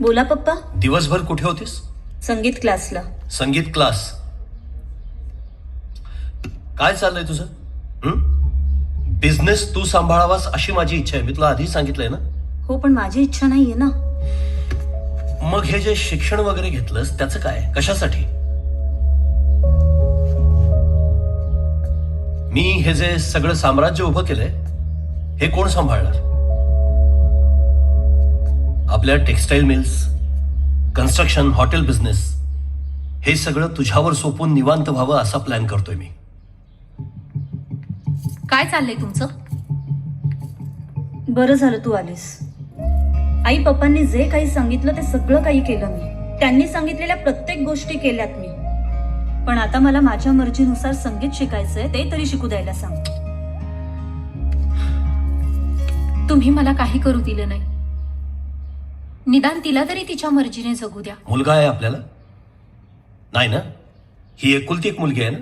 बोला पप्पा. दिवसभर कुठे होतीस? संगीत क्लासला. संगीत क्लास. काय चाललंय तुझं? बिझनेस तू सांभाळावास अशी माझी इच्छा आहे. मी तुला आधी सांगितलंय ना? हो पण माझी इच्छा नाहीये ना. मग हे जे शिक्षण वगैरे घेतलंस त्याचं काय? कशासाठी? मी हे जे सगळं साम्राज्य उभं केलंय हे कोण सांभाळणार? आपल्या textile mills construction hotel business हे सगळं तुझ्यावर सोपून निवांत व्हावं असा प्लॅन करतोय मी. काय चाललंय तुमचं? बरं झालं तू आलीस. आई पप्पांनी जे काही सांगितलं ते सगळं काही केलं मी. त्यांनी सांगितलेल्या प्रत्येक गोष्टी केल्यात मी. पण आता मला माझ्या मर्जीनुसार संगीत शिकायचंय ते तरी शिकू द्यायला सांग. तुम्ही मला काही करू दिलं नाही. निदान तिला तरी तिच्या मर्जीने जगू द्या. मुलगा आहे आपल्याला? नाही ना? ही एकुलती एक मुलगी आहे ना?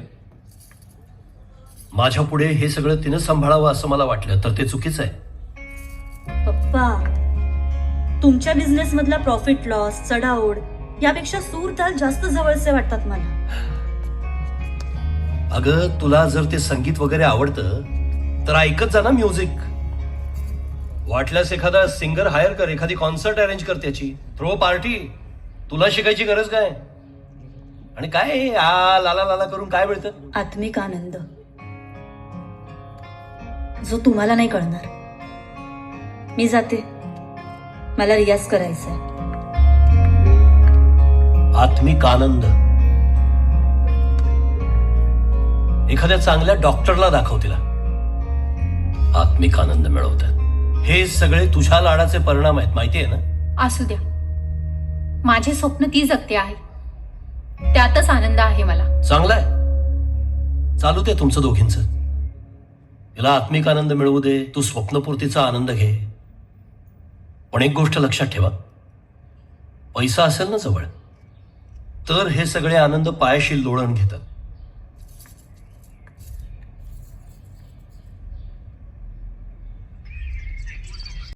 माझ्या पुढे हे सगळं तिनं सांभाळावं असं मला वाटलं तर ते चुकीचं आहे. पप्पा तुमच्या बिझनेस मधला प्रॉफिट लॉस चढाओढ यापेक्षा सूर ताल जास्त जवळचे वाटतात मला. अगं तुला जर ते संगीत वगैरे आवडतं तर ऐकत जा ना म्युझिक वाटल्यास एखादा सिंगर हायर कर एखादी कॉन्सर्ट अरेंज कर त्याची. थ्रो पार्टी तुला शिकायची गरज काय? आणि काय आ लाला लाला करून काय मिळतं? आत्मिक आनंद. जो तुम्हाला नाही कळणार. मी जाते. मला रियाज करायचा आत्मिक आनंद. एखाद्या चांगल्या डॉक्टरला दाखव तिला. आत्मिक आनंद मिळवतात. हे सगळे तुझ्या लाडाचे परिणाम आहेत माहिती आहे ना? असू द्या. माझे स्वप्न ती जगते आहे. त्यातच आनंद आहे मला. चांगलं आहे. चालू दे तुमचं दोघींचं. तिला आत्मिक आनंद मिळवू दे तू स्वप्नपूर्तीचा आनंद घे. पण एक गोष्ट लक्षात ठेवा. पैसा असेल ना जवळ तर हे सगळे आनंद पायाशी लोळण घेतात.